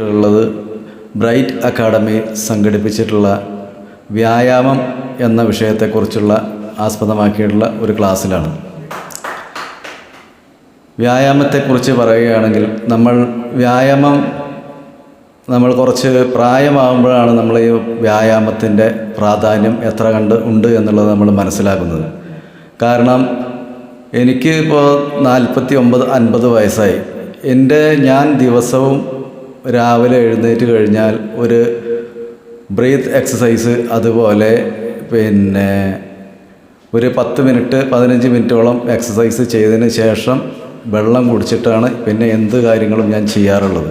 ഉള്ളത് bright academy സംഘടിപ്പിച്ചിട്ടുള്ള വ്യായാമം എന്ന വിഷയത്തെക്കുറിച്ചുള്ള ആസ്പദമാക്കിയിട്ടുള്ള ഒരു ക്ലാസ്സിലാണ്. വ്യായാമത്തെക്കുറിച്ച് പറയുകയാണെങ്കിൽ നമ്മൾ വ്യായാമം നമ്മൾ കുറച്ച് പ്രായമാകുമ്പോഴാണ് നമ്മൾ ഈ വ്യായാമത്തിന്റെ പ്രാധാന്യം എത്ര കണ്ട് ഉണ്ട് എന്നുള്ളത് നമ്മൾ മനസ്സിലാക്കുന്നത്. കാരണം എനിക്ക് ഇപ്പോൾ നാൽപ്പത്തി ഒമ്പത് അൻപത് വയസ്സായി. എന്റെ ഞാൻ ദിവസവും രാവിലെ എഴുന്നേറ്റ് കഴിഞ്ഞാൽ ഒരു ബ്രീത്ത് എക്സസൈസ് അതുപോലെ പിന്നെ ഒരു പത്ത് മിനിറ്റ് പതിനഞ്ച് മിനിറ്റോളം എക്സസൈസ് ചെയ്തതിന് ശേഷം വെള്ളം കുടിച്ചിട്ടാണ് പിന്നെ എന്ത് കാര്യങ്ങളും ഞാൻ ചെയ്യാറുള്ളത്.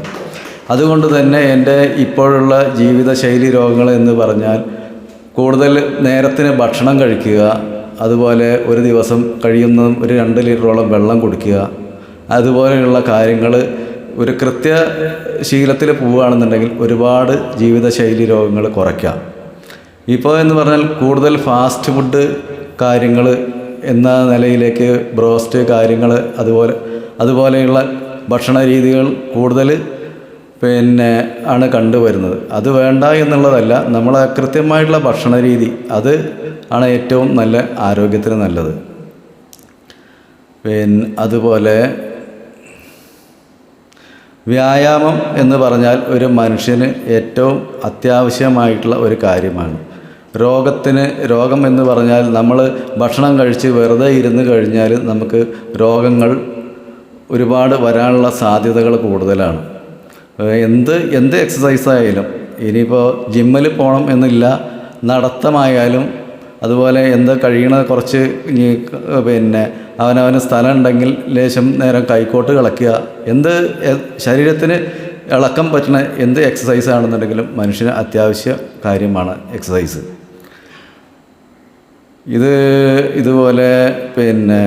അതുകൊണ്ട് തന്നെ എന്റെ ഇപ്പോഴുള്ള ജീവിതശൈലി രോഗങ്ങൾ എന്ന് പറഞ്ഞാൽ കൂടുതൽ നേരത്തിന് ഭക്ഷണം കഴിക്കുക അതുപോലെ ഒരു ദിവസം കഴിയുന്നതും ഒരു രണ്ട് ലിറ്ററോളം വെള്ളം കുടിക്കുക അതുപോലെയുള്ള കാര്യങ്ങൾ ഒരു കൃത്യ ശീലത്തിൽ പോവുകയാണെന്നുണ്ടെങ്കിൽ ഒരുപാട് ജീവിതശൈലി രോഗങ്ങൾ കുറയ്ക്കാം ഇപ്പോൾ എന്ന് പറഞ്ഞാൽ കൂടുതൽ ഫാസ്റ്റ് ഫുഡ് കാര്യങ്ങൾ എന്ന നിലയിലേക്ക് ബ്രോസ്റ്റ് കാര്യങ്ങൾ അതുപോലെ അതുപോലെയുള്ള ഭക്ഷണ രീതികൾ കൂടുതൽ പിന്നെ ആണ് കണ്ടുവരുന്നത്. അത് വേണ്ട എന്നുള്ളതല്ല നമ്മൾ കൃത്യമായിട്ടുള്ള ഭക്ഷണ രീതി അത് ആണ് ഏറ്റവും നല്ല ആരോഗ്യത്തിന് നല്ലത്. പിന്നെ അതുപോലെ വ്യായാമം എന്ന് പറഞ്ഞാൽ ഒരു മനുഷ്യന് ഏറ്റവും അത്യാവശ്യമായിട്ടുള്ള ഒരു കാര്യമാണ്. രോഗത്തിന് രോഗം എന്ന് പറഞ്ഞാൽ നമ്മൾ ഭക്ഷണം കഴിച്ച് വെറുതെ ഇരുന്ന് കഴിഞ്ഞാൽ നമുക്ക് രോഗങ്ങൾ ഒരുപാട് വരാനുള്ള സാധ്യതകൾ കൂടുതലാണ്. എന്ത് എന്ത് എക്സസൈസ് ആയാലും ഇനിയിപ്പോൾ ജിമ്മിൽ പോകണം എന്നില്ല നടത്തമായാലും അതുപോലെ എന്ത് കഴിയണ കുറച്ച് പിന്നെ അവനവന് സ്ഥലം ഉണ്ടെങ്കിൽ ലേശം നേരം കൈക്കോട്ട് കളക്കുക. എന്ത് ശരീരത്തിന് ഇളക്കം പറ്റുന്ന എന്ത് എക്സസൈസ് ആണെന്നുണ്ടെങ്കിലും മനുഷ്യന് അത്യാവശ്യ കാര്യമാണ് എക്സസൈസ് ഇത് ഇതുപോലെ പിന്നെ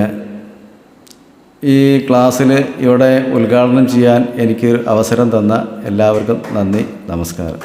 ഈ ക്ലാസ്സിൽ ഇവിടെ ഉദ്ഘാടനം ചെയ്യാൻ എനിക്ക് അവസരം തന്ന എല്ലാവർക്കും നന്ദി നമസ്കാരം.